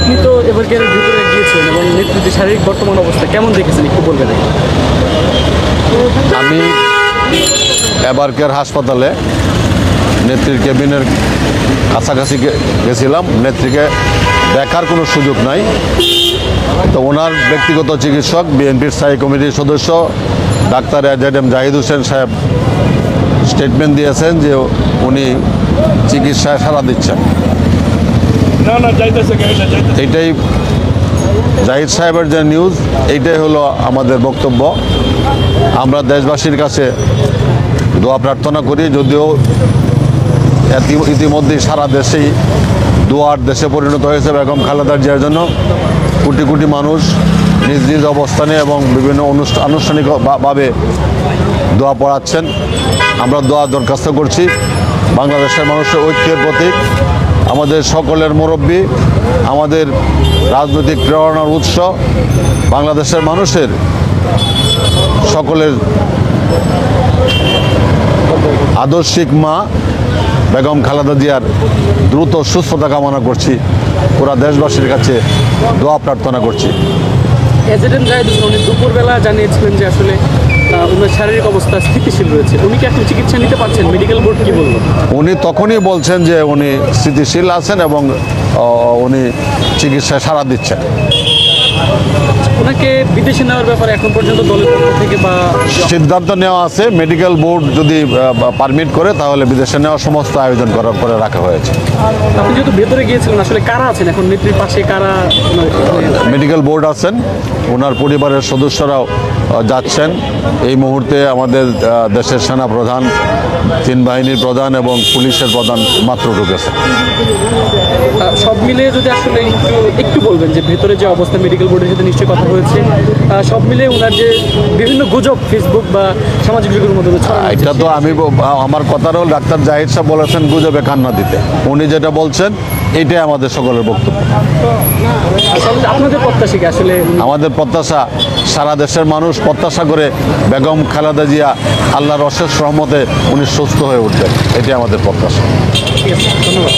আপনি তো এবারকের ভিতরে গিয়েছেন এবং নেতৃত্বের শারীরিক বর্তমান অবস্থা কেমন দেখেছেন? একটু বলবেন আমি এবারকের হাসপাতালে নেত্রীর কেবিনের কাছাকাছি গেছিলাম। নেত্রীকে দেখার কোনো সুযোগ নাই। তো ওনার ব্যক্তিগত চিকিৎসক, বিএনপির স্থায়ী কমিটির সদস্য, doctor AZ M Zahid Hossain সাহেব স্টেটমেন্ট দিয়েছেন যে উনি চিকিৎসায় সাড়া দিচ্ছেন। এইটাই জাহিদ সাহেবের যে নিউজ এইটাই হলো আমাদের বক্তব্য। আমরা দেশবাসীর কাছে দোয়া প্রার্থনা করি, যদিও ইতিমধ্যেই সারা দেশেই দোয়ার দেশে পরিণত হয়েছে বেগম খালেদা জিয়ার জন্য। কোটি কোটি মানুষ নিজ নিজ অবস্থানে এবং বিভিন্ন অনুষ্ঠান আনুষ্ঠানিকভাবে দোয়া পড়াচ্ছেন। আমরা দোয়া দরখাস্ত করছি বাংলাদেশের মানুষের ঐক্যের প্রতীক আমাদের সকলের মুরব্বী, আমাদের রাজনৈতিক প্রেরণার উৎস, বাংলাদেশের মানুষের সকলের আদর্শিক মা বেগম খালেদা জিয়ার দ্রুত সুস্থতা কামনা করছি। পুরা দেশবাসীর কাছে দোয়া প্রার্থনা করছি। দুপুরবেলা জানিয়েছিলেন যে আসলে ওনার শারীরিক অবস্থা স্থিতিশীল রয়েছে। উনি কি এখন চিকিৎসা নিতে পারছেন? মেডিকেল বোর্ড কি বলল? উনি তখনই বলছেন যে উনি স্থিতিশীল আছেন এবং উনি চিকিৎসায় সাড়া দিচ্ছেন। ওনাকে বিদেশে নেওয়ার ব্যাপারে এখন পর্যন্ত দলের পক্ষ থেকে বা সিদ্ধান্ত নেওয়া আছে। মেডিকেল বোর্ড যদি পারমিট করে তাহলে বিদেশে নেওয়ার সমস্ত আয়োজন করার পরে রাখা হয়েছে। আপনি যেহেতু ভেতরে গিয়েছিলেন আসলে কারা আছেন? এখন নেত্রীর পাশে কারা? মেডিকেল বোর্ড আছেন। ওনার পরিবারের সদস্যরাও যাচ্ছেন। এই মুহূর্তে আমাদের দেশের সেনা প্রধান তিন বাহিনীর প্রধান এবং পুলিশের প্রধান মাত্র ঢুকেছে। সব মিলিয়ে যদি আসলে একটু একটু বলবেন যে ভেতরে যে অবস্থা মেডিকেল বোর্ডের সাথে নিশ্চয়ই কথা হয়েছে সব মিলিয়ে ওনার যে বিভিন্ন গুজব ফেসবুক বা সামাজিক যোগাযোগের মধ্যে এটা তো আমি আমার কথারও ডাক্তার জাহিদ সাহেব বলেছেন গুজবে কান্না দিতে। উনি যেটা বলছেন এটাই আমাদের সকলের বক্তব্য। আসলে আমাদের প্রত্যাশা সারা দেশের মানুষ প্রত্যাশা করে বেগম খালেদা জিয়া আল্লাহর অশেষ রহমতে উনি সুস্থ হয়ে উঠবেন। এটাই আমাদের প্রত্যাশা। ধন্যবাদ।